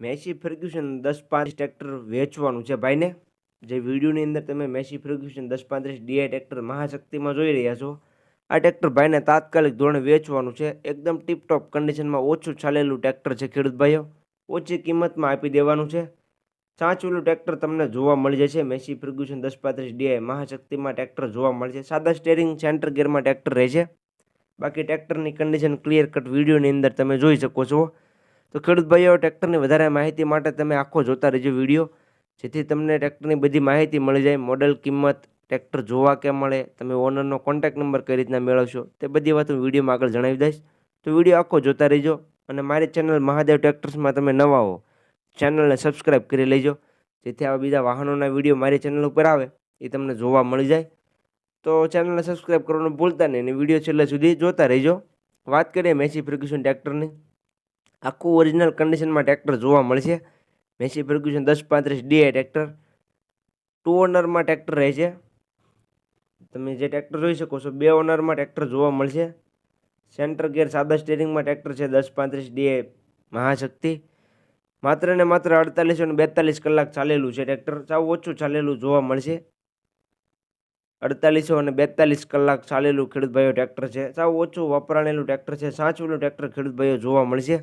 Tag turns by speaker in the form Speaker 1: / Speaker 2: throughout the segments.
Speaker 1: Massey Ferguson દસ પાંચ tractor વેચવાનું છે ભાઈને. જે વિડીયોની અંદર તમે મેસી ફર્ગ્યુસન દસ પાંત્રીસ ડીઆઈ ટ્રેક્ટર મહાશક્તિમાં જોઈ રહ્યા છો. આ ટ્રેક્ટર ભાઈને તાત્કાલિક ધોરણે વેચવાનું છે. એકદમ ટીપટોપ કન્ડિશનમાં ઓછું ચાલેલું ટ્રેક્ટર છે ખેડૂત ભાઈઓ. ઓછી કિંમતમાં આપી દેવાનું છે. સાચવેલું ટ્રેક્ટર તમને જોવા મળી જશે. મેસી ફર્ગ્યુસન દસ પાંત્રીસ ડીઆઈ મહાશક્તિમાં ટ્રેક્ટર જોવા મળશે સાદા સ્ટેરિંગ સેન્ટર ગેરમાં ટ્રેક્ટર રહેશે બાકી ટ્રેક્ટરની કન્ડિશન ક્લિયર કટ વિડીયોની અંદર તમે જોઈ શકો છો. તો ખેડૂત ભાઈઓ, ટ્રેક્ટરની વધારે માહિતી માટે તમે આખો જોતા રહેજો વીડિયો. જેથી તમને ટ્રેક્ટરની બધી માહિતી મળી જાય. મોડલ, કિંમત, ટ્રેક્ટર જોવા કેમ મળે, તમે ઓનરનો કોન્ટેક્ટ નંબર કઈ રીતના મેળવશો, તે બધી વાત હું વિડીયોમાં આગળ જણાવી દઈશ. તો વીડિયો આખો જોતા રહેજો અને મારી ચેનલ મહાદેવ ટ્રેક્ટર્સમાં તમે નવા હો, ચેનલને સબસ્ક્રાઈબ કરી લેજો. જેથી આવા બીજા વાહનોના વીડિયો મારી ચેનલ ઉપર આવે, એ તમને જોવા મળી જાય. તો ચેનલને સબસ્ક્રાઈબ કરવાનું ભૂલતા નહીં અને વીડિયો છેલ્લે સુધી જોતા રહેજો. વાત કરીએ મેસી ફર્ગ્યુસન ટ્રેક્ટરની. આખું ઓરિજિનલ કન્ડિશનમાં ટ્રેક્ટર જોવા મળશે. મેસી ફર્ગ્યુસન દસ પાંત્રીસ ડીઆઈ ટ્રેક્ટર ટુ ઓનરમાં ટ્રેક્ટર રહે છે. તમે જે ટ્રેક્ટર જોઈ શકો છો, બે ઓનરમાં ટ્રેક્ટર જોવા મળશે. સેન્ટર ગિયર સાદા સ્ટેરિંગમાં ટ્રેક્ટર છે, દસ પાંત્રીસ ડીઆઈ મહાશક્તિ. માત્ર ને માત્ર અડતાલીસો ને બેતાલીસ કલાક ચાલેલું છે ટ્રેક્ટર સાવ ઓછું ચાલેલું જોવા મળશે. અડતાલીસો અને બેતાલીસ કલાક ચાલેલું ખેડૂતભાઈઓ ટ્રેક્ટર છે. સાવ ઓછું વપરાણેલું ટ્રેક્ટર છે. સાચવેલું ટ્રેક્ટર ખેડૂતભાઈઓ જોવા મળશે.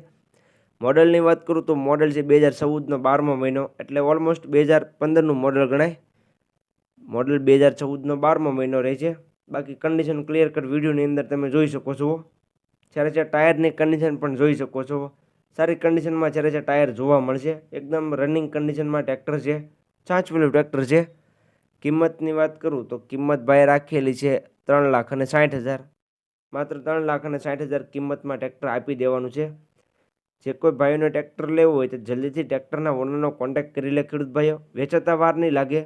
Speaker 1: મોડલની વાત કરું તો મોડલ છે બે હજાર ચૌદનો, બારમો મહિનો. એટલે ઓલમોસ્ટ બે હજાર પંદરનું મોડલ ગણાય. મોડલ બે હજાર ચૌદનો, બારમો મહિનો રહે છે. બાકી કન્ડિશન ક્લિયર કટ વિડીયોની અંદર તમે જોઈ શકો છો. જ્યારે છે ટાયરની કન્ડિશન પણ જોઈ શકો છો. સારી કન્ડિશનમાં જ્યારે છે ટાયર જોવા મળશે, એકદમ રનિંગ કન્ડિશનમાં ટ્રેક્ટર છે. સાચવેલું ટ્રેક્ટર છે. કિંમતની વાત કરું તો કિંમત ભાઈ રાખેલી છે ત્રણ લાખ અને સાઠ હજાર. માત્ર ત્રણ લાખ અને સાઠ હજાર કિંમતમાં ટ્રેક્ટર આપી દેવાનું છે. જે કોઈ ભાઈઓને ટ્રેક્ટર લેવું હોય તો જલ્દીથી ટ્રેક્ટરના ઓનરનો કોન્ટેક્ટ કરી લે ખેડૂત ભાઈઓ. વેચાતા વાર નહીં લાગે.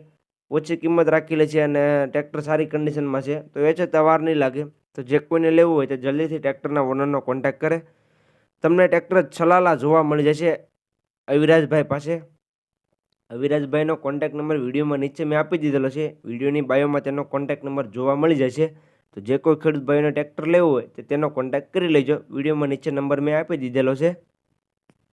Speaker 1: ઓછી કિંમત રાખી લે છે અને ટ્રેક્ટર સારી કન્ડિશનમાં છે. તો વેચાતા વાર નહીં લાગે. તો જે કોઈને લેવું હોય તો જલ્દીથી ટ્રેક્ટરના ઓનરનો કોન્ટેક્ટ કરે. તમને ટ્રેક્ટર છલાલા જોવા મળી જશે અવિરાજભાઈ પાસે. અવિરાજભાઈનો કોન્ટેક્ટ નંબર વિડીયોમાં નીચે મેં આપી દીધેલો છે. વિડીયોની બાયોમાં તેનો કોન્ટેક્ટ નંબર જોવા મળી જશે. તો જે કોઈ ખેડૂત ભાઈઓને ટ્રેક્ટર લેવું હોય તો તેનો કોન્ટેક્ટ કરી લેજો. વિડીયોમાં નીચે નંબર મેં આપી દીધેલો છે.